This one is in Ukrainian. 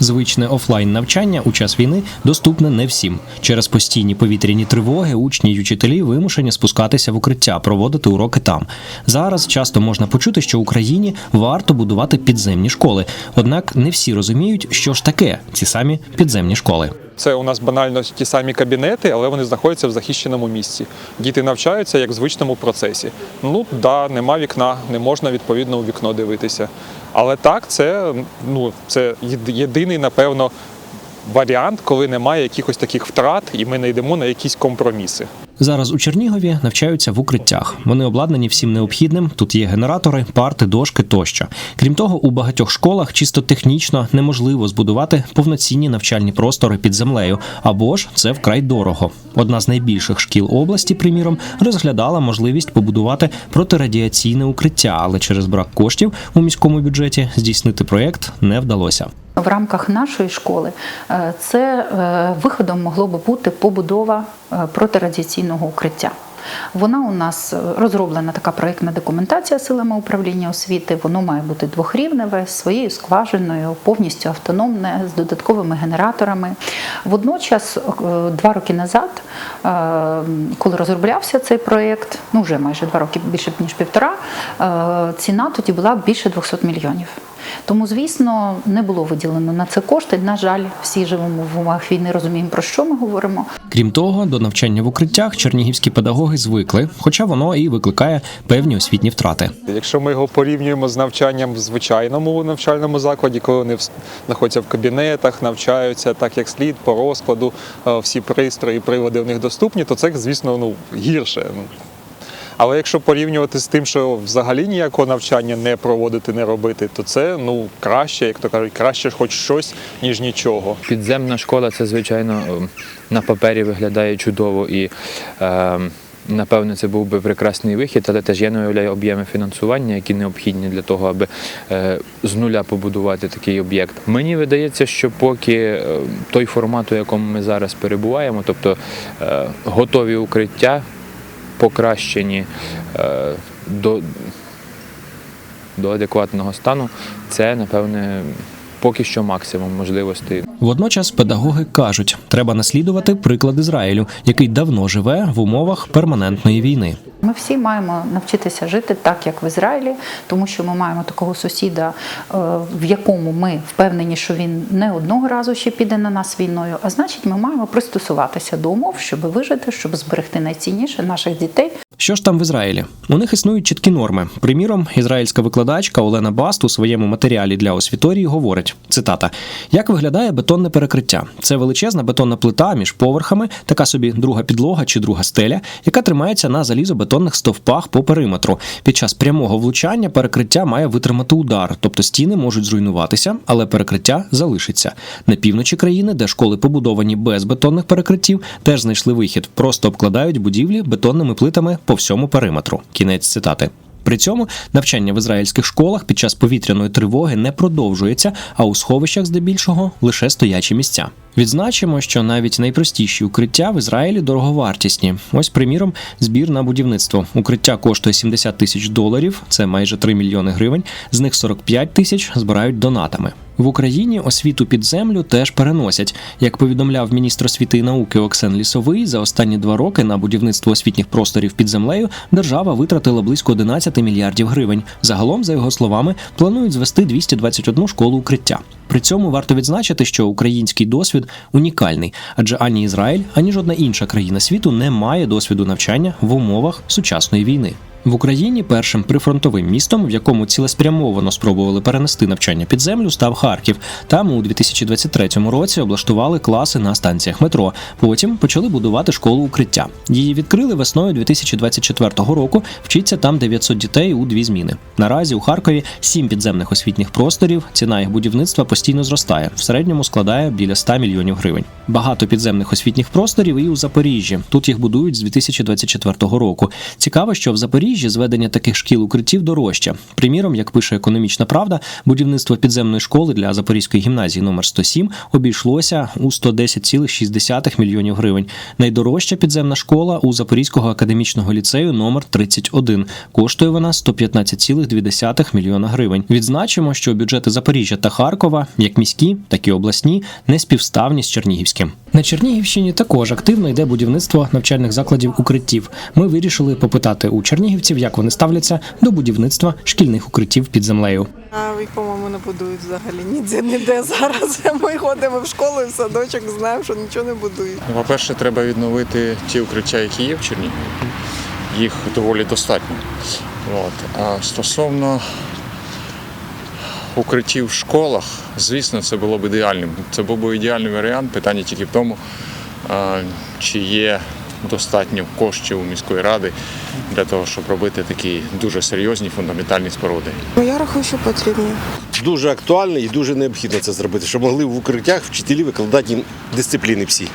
Звичне офлайн навчання у час війни доступне не всім. Через постійні повітряні тривоги учні й учителі вимушені спускатися в укриття, проводити уроки там. Зараз часто можна почути, що Україні варто будувати підземні школи. Однак не всі розуміють, що ж таке ці самі підземні школи. Це у нас банально ті самі кабінети, але вони знаходяться в захищеному місці. Діти навчаються як в звичному процесі. Ну да, нема вікна, не можна відповідно у вікно дивитися. Але так, це ну це єдиний, напевно, варіант, коли немає якихось таких втрат, і ми не йдемо на якісь компроміси. Зараз у Чернігові навчаються в укриттях. Вони обладнані всім необхідним. Тут є генератори, парти, дошки тощо. Крім того, у багатьох школах чисто технічно неможливо збудувати повноцінні навчальні простори під землею, або ж це вкрай дорого. Одна з найбільших шкіл області, приміром, розглядала можливість побудувати протирадіаційне укриття, але через брак коштів у міському бюджеті здійснити проєкт не вдалося. В рамках нашої школи е, це е, виходом могло би бути побудова е, протирадіаційного укриття. Вона у нас розроблена така проєктна документація силами управління освіти. Воно має бути двохрівневе, своєю скважиною, повністю автономне, з додатковими генераторами. Водночас, два роки назад, коли розроблявся цей проєкт, ну вже майже два роки, більше ніж півтора, ціна тоді була більше 200 мільйонів. Тому, звісно, не було виділено на це кошти. На жаль, всі живемо в умовах війни, розуміємо, про що ми говоримо. Крім того, до навчання в укриттях чернігівські педагоги звикли, хоча воно і викликає певні освітні втрати. Якщо ми його порівнюємо з навчанням в звичайному навчальному закладі, коли вони в- знаходяться в кабінетах, навчаються так як слід, по розкладу, е, всі пристрої, прилади в них доступні, то це, звісно, ну, гірше. Але якщо порівнювати з тим, що взагалі ніякого навчання не проводити, не робити, то це ну краще, як то кажуть, краще хоч щось, ніж нічого. Підземна школа це, звичайно, ем, на папері виглядає чудово і. Е, Напевно, це був би прекрасний вихід, але теж я не уявляю об'єми фінансування, які необхідні для того, аби е, з нуля побудувати такий об'єкт. Мені видається, що поки е, той формат, у якому ми зараз перебуваємо, тобто е, готові укриття, покращені е, до, до адекватного стану, це напевне поки що максимум можливостей. Водночас педагоги кажуть, треба наслідувати приклад Ізраїлю, який давно живе в умовах перманентної війни. Ми всі маємо навчитися жити так, як в Ізраїлі, тому що ми маємо такого сусіда, е, в якому ми впевнені, що він не одного разу ще піде на нас війною. А значить, ми маємо пристосуватися до умов, щоб вижити, щоб зберегти найцінніше наших дітей. Що ж там в Ізраїлі? У них існують чіткі норми. Приміром, ізраїльська викладачка Олена Баст у своєму матеріалі для освіторії говорить: цитата: як виглядає бетонне перекриття? Це величезна бетонна плита між поверхами, така собі друга підлога чи друга стеля, яка тримається на залізобетонних стовпах по периметру. Під час прямого влучання перекриття має витримати удар, тобто стіни можуть зруйнуватися, але перекриття залишиться. На півночі країни, де школи побудовані без бетонних перекриттів, теж знайшли вихід. Просто обкладають будівлі бетонними плитами по всьому периметру. Кінець цитати. При цьому навчання в ізраїльських школах під час повітряної тривоги не продовжується, а у сховищах здебільшого лише стоячі місця. Відзначимо, що навіть найпростіші укриття в Ізраїлі дороговартісні. Ось, приміром, збір на будівництво. Укриття коштує 70 тисяч доларів, це майже 3 мільйони гривень. З них 45 тисяч збирають донатами. В Україні освіту під землю теж переносять. Як повідомляв міністр освіти і науки Оксен Лісовий, за останні два роки на будівництво освітніх просторів під землею держава витратила близько 11 мільярдів гривень. Загалом, за його словами, планують звести 221 школу укриття. При цьому варто відзначити, що український досвід унікальний, адже ані Ізраїль, ані жодна інша країна світу не має досвіду навчання в умовах сучасної війни. В Україні першим прифронтовим містом, в якому цілеспрямовано спробували перенести навчання під землю, став Харків. Там у 2023 році облаштували класи на станціях метро. Потім почали будувати школу укриття. Її відкрили весною 2024 року. Вчиться там 900 дітей у дві зміни. Наразі у Харкові сім підземних освітніх просторів. Ціна їх будівництва постійно зростає. В середньому складає біля 100 мільйонів гривень. Багато підземних освітніх просторів і у Запоріжжі. Тут їх будують з 2024 року. Цікаво, що в Запоріжжі Запоріжжі зведення таких шкіл укриттів дорожче. Приміром, як пише економічна правда, будівництво підземної школи для Запорізької гімназії номер 107 обійшлося у 110,6 мільйонів гривень. Найдорожча підземна школа у Запорізького академічного ліцею номер 31. Коштує вона 115,2 мільйона гривень. Відзначимо, що бюджети Запоріжжя та Харкова, як міські, так і обласні, не співставні з Чернігівським. На Чернігівщині також активно йде будівництво навчальних закладів укриттів. Ми вирішили попитати у чернігівців, як вони ставляться до будівництва шкільних укриттів під землею. А їх, по-моєму, не будують взагалі ніде, ніде зараз. Ми ходимо в школу і в садочок, знаємо, що нічого не будують. Ну, По-перше, треба відновити ті укриття, які є в Чернігові. Їх доволі достатньо. От. А стосовно укриттів в школах, звісно, це було б ідеальним. Це був би ідеальний варіант. Питання тільки в тому, чи є достатньо коштів у міської ради для того, щоб робити такі дуже серйозні фундаментальні споруди. Ну, я рахую, що потрібні. дуже актуально і дуже необхідно це зробити, щоб могли в укриттях вчителі викладати їм дисципліни всі.